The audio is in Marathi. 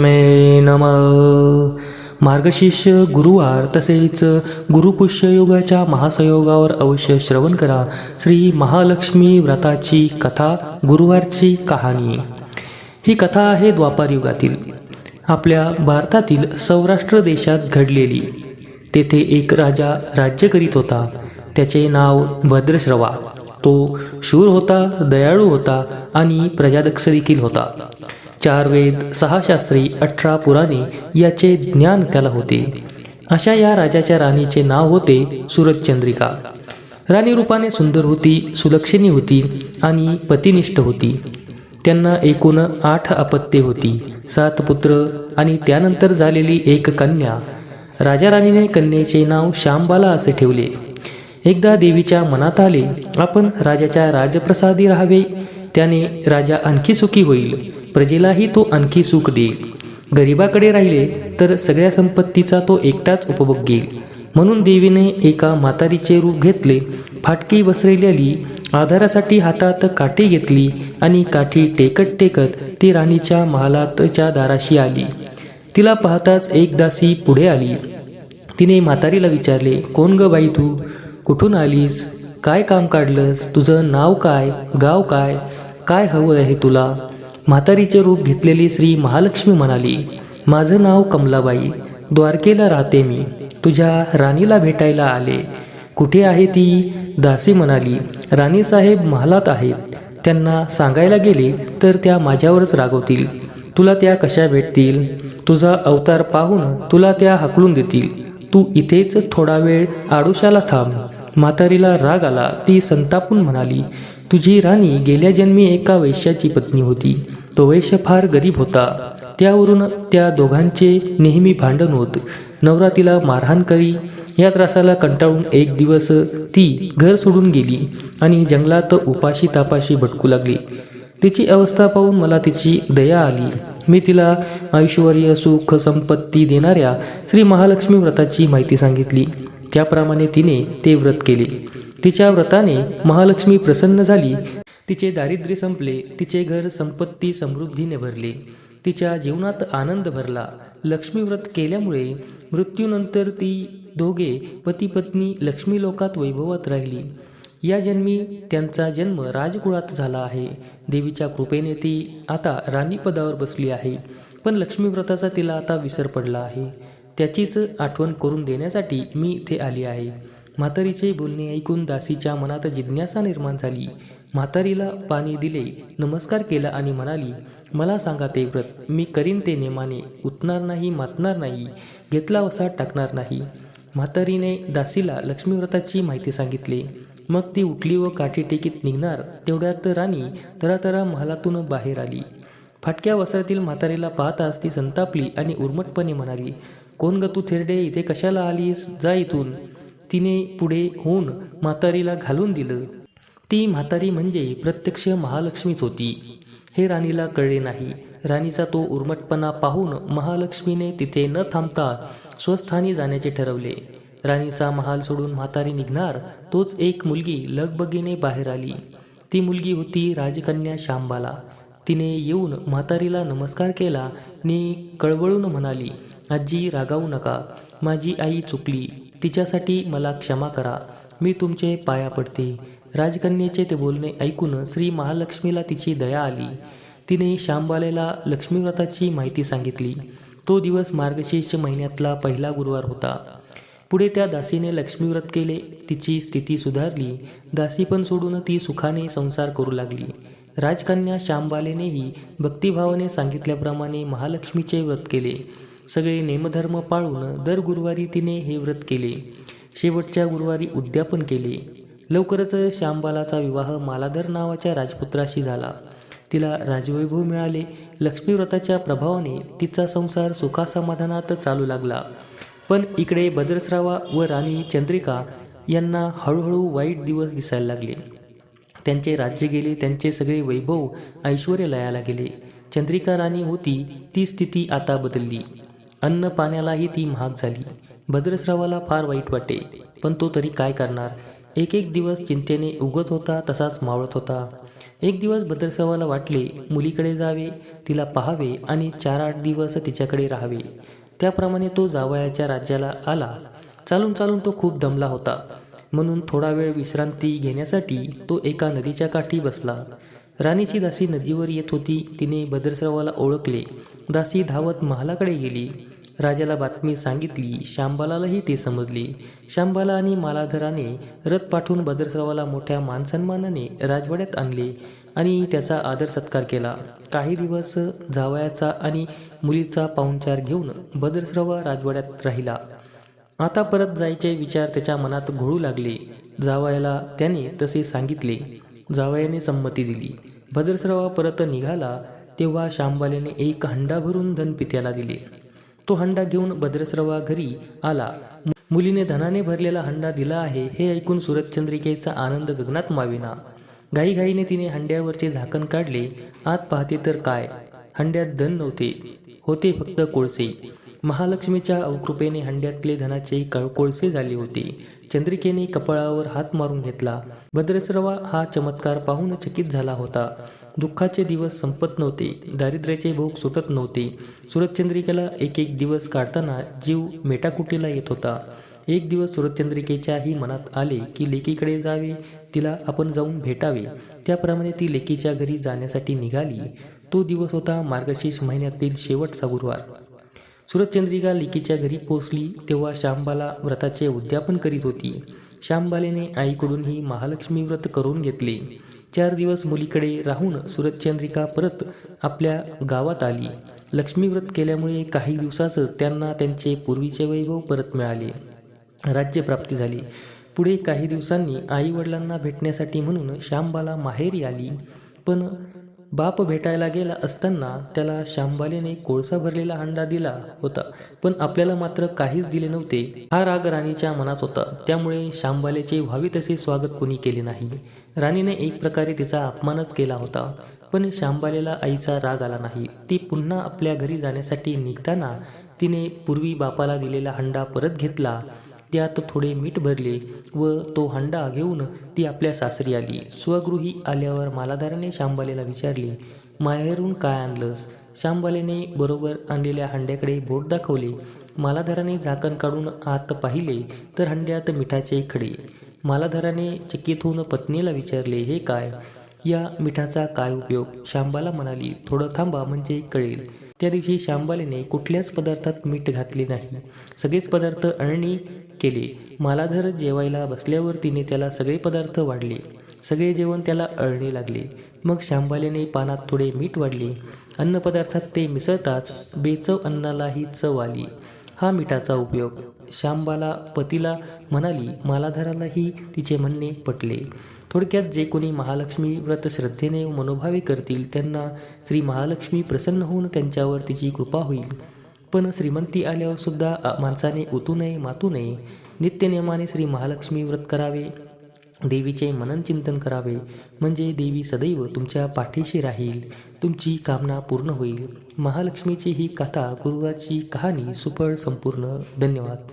महालक्ष्मे नम. मार्गशीर्ष गुरुवार तसेच गुरुपुष्य योगाच्या महासंयोगावर अवश्य श्रवण करा. श्री महालक्ष्मी व्रताची कथा गुरुवारची कहाणी. ही कथा आहे द्वापार युगातील. आपल्या भारतातील सौराष्ट्र देशात घडलेली. तेथे एक राजा राज्य करीत होता. त्याचे नाव भद्रश्रवा. तो शूर होता दयाळू होता आणि प्रजादक्ष देखील होता. चार वेद सहा शास्त्री अठरा पुराणे याचे ज्ञान त्याला होते. अशा या राजाच्या राणीचे नाव होते सूरजचंद्रिका. राणी रूपाने सुंदर होती सुलक्षणी होती आणि पतिनिष्ठ होती. त्यांना एकूण आठ अपत्ये होती सात पुत्र आणि त्यानंतर झालेली एक कन्या. राजा राणीने कन्येचे नाव श्यामबाला असे ठेवले. एकदा देवीच्या मनात आले आपण राजाच्या राजप्रसादी राहावे त्याने राजा आणखी सुखी होईल. प्रजेलाही तो आणखी सुख देईल. गरिबाकडे राहिले तर सगळ्या संपत्तीचा तो एकटाच उपभोग घेईल. म्हणून देवीने एका म्हातारीचे रूप घेतले फाटकी बसलेली आधारासाठी हातात काठी घेतली आणि काठी टेकत टेकत ती राणीच्या महालातच्या दाराशी आली. तिला पाहताच एक दासी पुढे आली. तिने म्हातारीला विचारले कोण ग बाई तू? कुठून आलीस? काय काम काढलंस? तुझं नाव काय? गाव काय? काय हवं आहे तुला? म्हातारीचे रूप घेतलेली श्री महालक्ष्मी म्हणाली माझं नाव कमलाबाई द्वारकेला राहते मी. तुझ्या राणीला भेटायला आले. कुठे आहे ती? दासी म्हणाली राणीसाहेब महालात आहेत. त्यांना सांगायला गेले तर त्या माझ्यावरच रागवतील. तुला त्या कशा भेटतील? तुझा अवतार पाहून तुला त्या हकलून देतील. तू इथेच थोडा वेळ आडोशाला थांब. म्हातारीला राग आला ती संतापून म्हणाली तुझी राणी गेल्या जन्मी एका वैश्याची पत्नी होती. तो वैश्य फार गरीब होता. त्यावरून त्या दोघांचे नेहमी भांडण होत. नवरा तिला मारहाण करी या त्रासाला कंटाळून एक दिवस ती घर सोडून गेली आणि जंगलात उपाशी तापाशी भटकू लागली. तिची अवस्था पाहून मला तिची दया आली. मी तिला ऐश्वर सुख संपत्ती देणाऱ्या श्री महालक्ष्मी व्रताची माहिती सांगितली. त्याप्रमाणे तिने ते व्रत केले. तिच्या व्रताने महालक्ष्मी प्रसन्न झाली. तिचे दारिद्र्य संपले. तिचे घर संपत्ती समृद्धीने भरले तिच्या जीवनात आनंद भरला. लक्ष्मी व्रत केल्यामुळे मृत्यूनंतर ती दोघे पती पत्नी लक्ष्मी लोकात वैभवात राहिली. या जन्मी त्यांचा जन्म राजकुळात झाला आहे. देवीच्या कृपेने ती आता राणीपदावर बसली आहे. पण लक्ष्मी व्रताचा तिला आता विसर पडला आहे. त्याचीच आठवण करून देण्यासाठी मी इथे आली आहे. म्हातारीचे बोलणे ऐकून दासीच्या मनात जिज्ञासा निर्माण झाली. म्हातारीला पाणी दिले नमस्कार केला आणि म्हणाली मला सांगा ते व्रत मी करीन ते नेमाने उतणार नाही मातणार नाही घेतला वसा टाकणार नाही. म्हातारीने दासीला लक्ष्मी व्रताची माहिती सांगितली. मग ती उठली व काठी टेकीत निघणार तेवढ्यात राणी तरातरा महालातून बाहेर आली. फाटक्या वस्त्रातील म्हातारीला पाहताच ती संतापली आणि उर्मटपणे म्हणाली कोण ग तू थेरडे इथे कशाला आलीस? जा इथून. तिने पुढे होऊन म्हातारीला घालून दिलं. ती म्हातारी म्हणजे प्रत्यक्ष महालक्ष्मीच होती. हे राणीला कळले नाही. राणीचा तो उर्मटपणा पाहून महालक्ष्मीने तिथे न थांबता स्वस्थानी जाण्याचे ठरवले. राणीचा महाल सोडून म्हातारी निघणार तोच एक मुलगी लगबगीने बाहेर आली. ती मुलगी होती राजकन्या श्यामबाला. तिने येऊन म्हातारीला नमस्कार केला आणि कळवळून म्हणाली आजी रागावू नका. माझी आई चुकली. तिच्यासाठी मला क्षमा करा. मी तुमचे पाया पडते. राजकन्येचे ते बोलणे ऐकून श्री महालक्ष्मीला तिची दया आली. तिने श्यामबालेला लक्ष्मीव्रताची माहिती सांगितली. तो दिवस मार्गशीर्ष महिन्यातला पहिला गुरुवार होता. पुढे त्या दासीने लक्ष्मीव्रत केले. तिची स्थिती सुधारली. दासी पण सोडून ती सुखाने संसार करू लागली. राजकन्या श्यामबालेनेही भक्तिभावाने सांगितल्याप्रमाणे महालक्ष्मीचे व्रत केले. सगळे नेमधर्म पाळून दर गुरुवारी तिने हे व्रत केले. शेवटच्या गुरुवारी उद्यापन केले. लवकरच श्यामबालाचा विवाह मालाधर नावाच्या राजपुत्राशी झाला. तिला राजवैभव मिळाले. लक्ष्मीव्रताच्या प्रभावाने तिचा संसार सुखासमाधानात चालू लागला. पण इकडे भद्रस्रावा व राणी चंद्रिका यांना हळूहळू वाईट दिवस दिसायला लागले. त्यांचे राज्य गेले त्यांचे सगळे वैभव ऐश्वर लयाला गेले. चंद्रिका राणी होती ती स्थिती आता बदलली. अन्न पाण्यालाही ती महाग झाली. भद्रस्रावाला फार वाईट वाटे. पण तो तरी काय करणार? एक एक दिवस चिंतेने उगत होता तसाच मावळत होता. एक दिवस भद्रस्रावाला वाटले मुलीकडे जावे तिला पाहावे आणि चार आठ दिवस तिच्याकडे राहावे. त्याप्रमाणे तो जावयाच्या राज्याला आला. चालून चालून तो खूप दमला होता. म्हणून थोडा वेळ विश्रांती घेण्यासाठी तो एका नदीच्या काठी बसला. राणीची दासी नदीवर येत होती तिने भद्रसरावाला ओळखले. दासी धावत महालाकडे गेली. राजाला बातमी सांगितली शांबालालाही ते समजले. शांबाला आणि मालाधराने रथ पाठवून भद्रसरावाला मोठ्या मानसन्मानाने राजवाड्यात आणले आणि त्याचा आदर सत्कार केला. काही दिवस जावयाचा आणि मुलीचा पाहुणचार घेऊन भद्रसरावा राजवाड्यात राहिला. आता परत जायचे विचार त्याच्या मनात घोळू लागले. जावयाला त्याने तसे सांगितले. जावयाने संमती दिली. भद्रसरावा परत निघाला तेव्हा शांबाल्याने एक हंडा भरून धन पित्याला दिले. तो हंडा घेऊन भद्रस्रवा घरी आला. मुलीने धनाने भरलेला हंडा दिला आहे हे ऐकून सुरतचंद्रिकेचा आनंद गगनात माविना. घाईघाईने तिने हंड्यावरचे झाकण काढले. आत पाहते तर काय? हंड्यात धन नव्हते. होते फक्त कोळसे. महालक्ष्मीच्या अवकृपेने हंड्यातले धनाचे कोळसे झाले होते. चंद्रिकेने कपाळावर हात मारून घेतला. भद्रसरवा हा चमत्कार पाहून चकित झाला होता. दुःखाचे दिवस संपत नव्हते. दारिद्र्याचे भोग सुटत नव्हते. सुरतचंद्रिकेला एक एक दिवस काढताना जीव मेटाकुटीला येत होता. एक दिवस सुरतचंद्रिकेच्याही मनात आले की लेकीकडे जावे तिला आपण जाऊन भेटावे. त्याप्रमाणे ती लेकीच्या घरी जाण्यासाठी निघाली. तो दिवस होता मार्गशीर्ष महिन्यातील शेवटचा गुरुवार. सुरतचंद्रिका लिकीच्या घरी पोचली तेव्हा श्यामबाला व्रताचे उद्यापन करीत होती. श्यामबालेने आईकडून ही महालक्ष्मी व्रत करून घेतले. चार दिवस मुलीकडे राहून सुरतचंद्रिका परत आपल्या गावात आली. लक्ष्मी व्रत केल्यामुळे काही दिवसाच त्यांना त्यांचे पूर्वीचे वैभव परत मिळाले. राज्यप्राप्ती झाली. पुढे काही दिवसांनी आई वडिलांना भेटण्यासाठी म्हणून श्यामबाला माहेरी आली. पण बाप भेटायला गेला असताना त्याला श्यामबालेने कोळसा भरलेला हंडा दिला होता पण आपल्याला मात्र काहीच दिले नव्हते हा राग राणीच्या मनात होता. त्यामुळे श्यामबालेचे व्हावे तसे स्वागत कोणी केले नाही. राणीने एक प्रकारे तिचा अपमानच केला होता पण श्यामबालेला आईचा राग आला नाही. ती पुन्हा आपल्या घरी जाण्यासाठी निघताना तिने पूर्वी बापाला दिलेला हंडा परत घेतला त्यात थोडे मीठ भरले व तो हंडा घेऊन ती आपल्या सासरी आली. स्वगृही आल्यावर मालाधाराने शांबालेला विचारले माहेरून काय आणलंस? शांबालेने बरोबर आणलेल्या हंड्याकडे बोट दाखवले. मालाधाराने झाकण काढून आत पाहिले तर हंड्यात मिठाचे खडे. मालाधाराने चकित होऊन पत्नीला विचारले हे काय? या मिठाचा काय उपयोग? शांबाला म्हणाली थोडं थांबा म्हणजे कळेल. त्या दिवशी शांबालेने कुठल्याच पदार्थात मीठ घातले नाही. सगळेच पदार्थ अळणी केले. मालाधर जेवायला बसल्यावर तिने त्याला सगळे पदार्थ वाढले. सगळे जेवण त्याला अळणे लागले. मग शांबालेने पानात थोडे मीठ वाढले. अन्नपदार्थात ते मिसळताच बेचव अन्नालाही चव आली. हा मिठाचा उपयोग. श्यामबाला पतीला म्हणाली मालाधारालाही तिचे म्हणणे पटले. थोडक्यात जे कोणी महालक्ष्मी व्रत श्रद्धेने मनोभावे करतील त्यांना श्री महालक्ष्मी प्रसन्न होऊन त्यांच्यावर तिची कृपा होईल. पण श्रीमंती आल्यावर सुद्धा माणसाने उतू नये मातू नये. नित्यनियमाने श्री महालक्ष्मी व्रत करावे. देवीचे मनन चिंतन करावे. म्हणजे देवी सदैव तुमच्या पाठीशी राहील. तुमची कामना पूर्ण होईल. महालक्ष्मीची ही कथा गुरुवारची कहाणी सुफळ संपूर्ण. धन्यवाद.